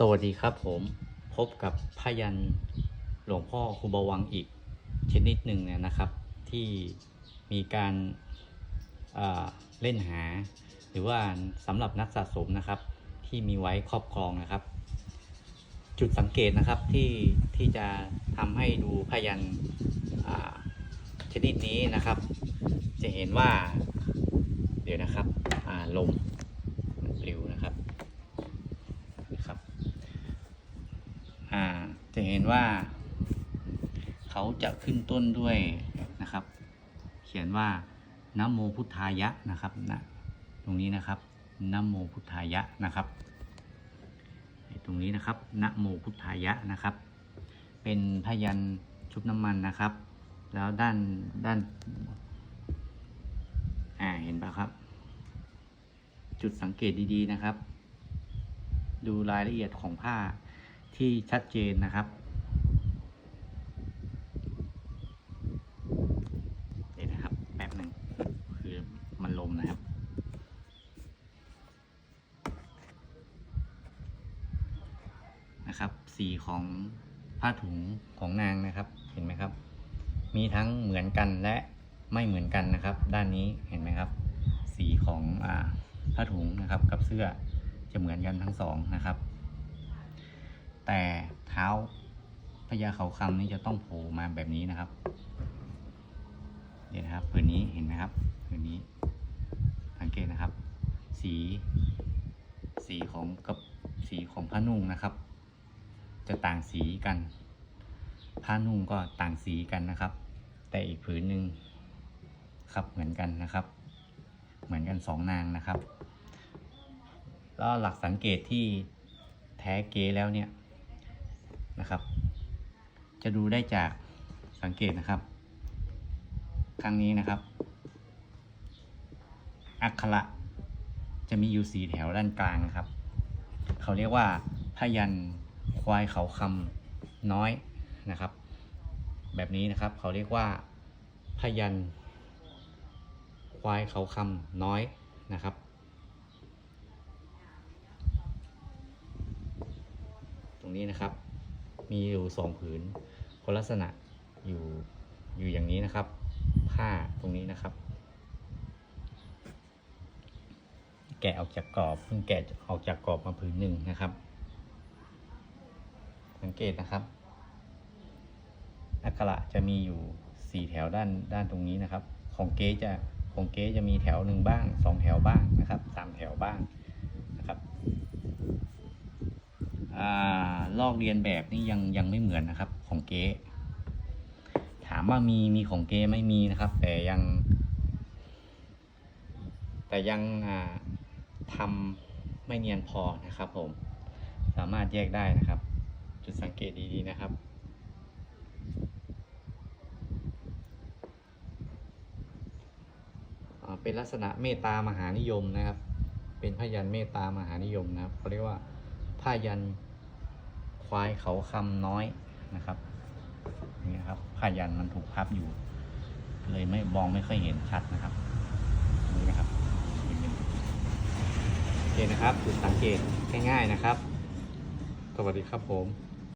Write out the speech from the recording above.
สวัสดีครับผมพบกับพยันหลวงพ่อครูบาวังอีกชนิดหนึ่งเนี่ยนะครับ ที่มีการอ่าเล่นหา หรือว่าสำหรับนักสะสมนะครับ ที่มีไว้ครอบครองนะครับ จุดสังเกตนะครับที่ที่จะทำให้ดูพยันชนิดนี้นะครับ จะเห็นว่าเดี๋ยวนะครับลมมันปลิวนะครับ อ่าจะเห็นว่า เขาจะขึ้นต้นด้วยนะครับ เขียนว่านะโมพุทธายะนะครับนะตรงนี้นะครับนะโมพุทธายะนะครับตรงนี้นะครับนะโมพุทธายะนะครับ เป็นพยันชุบน้ำมันนะครับ แล้วด้านด้านอ่าเห็นปะครับ จุดสังเกตดีๆนะครับ ดูรายละเอียดของผ้า ที่ชัดเจนนะครับ เดี๋ยวนะครับ แป๊บหนึ่งคือมันลมนะครับ นะครับ สีของผ้าถุงของนางนะครับ เห็นไหมครับ มีทั้งเหมือนกันและไม่เหมือนกันนะครับ ด้านนี้เห็นไหมครับ สีของอผ้าถุงนะครับ กับเสื้อจะเหมือนกันทั้งสองนะครับ แต่เท้าพญาเขาคำนี้จะต้องโผล่มาแบบนี้นะครับเดี๋ยวนะครับผืนนี้เห็นไหมครับผืนนี้สังเกตนะครับ สี สีของกับสีของผ้านุ่งนะครับ จะต่างสีกันผ้านุ่งก็ต่างสีกันนะครับ แต่อีกผืนหนึ่งครับเหมือนกันนะครับ เหมือนกันสองนางนะครับแล้วหลักสังเกตที่แท้เกแล้วเนี่ย นะครับ จะดูได้จากสังเกตนะครับ ครั้งนี้นะครับ อักขระจะมีอยู่สีแถวด้านกลางนะครับ เขาเรียกว่าพยันควายเขาคำน้อยนะครับ แบบนี้นะครับเขาเรียกว่าพยันควายเขาคำน้อยนะครับ ตรงนี้นะครับ มีอยู่สองผืนคนลักษณะอยู่อยู่อย่างนี้นะครับ ผ้าตรงนี้นะครับ แกะออกจากกรอบเพิ่งแกะออกจากกรอบมาผืนหนึ่งนะครับ สังเกตนะครับ อักขระจะมีอยู่สี่แถวด้านด้านตรงนี้นะครับ ของเก๊จะของเก๊จะมีแถวหนึ่งบ้างสองแถวบ้างนะครับสามแถวบ้างนะครับอ่า ลอกเรียนแบบนี่ยังยังไม่เหมือนนะครับ ของเก๊ถามว่ามีมีของเก๊ไม่มีนะครับ แต่ยัง แต่ยังอ่าทำไม่เนียนพอนะครับ ผม สามารถแยกได้นะครับ จุดสังเกตดีๆนะครับเป็นลักษณะเมตตามหานิยมนะครับ เป็นพยันเมตตามหานิยมนะครับเขาเรียกว่าพยัน ควายเขาคำน้อยนะครับนี่ครับพยันมันถูกพับอยู่ เลยไม่มองไม่ค่อยเห็นชัดนะครับนี่นะครับโอเคนะครับจุดสังเกตง่ายๆนะครับ สวัสดีครับผม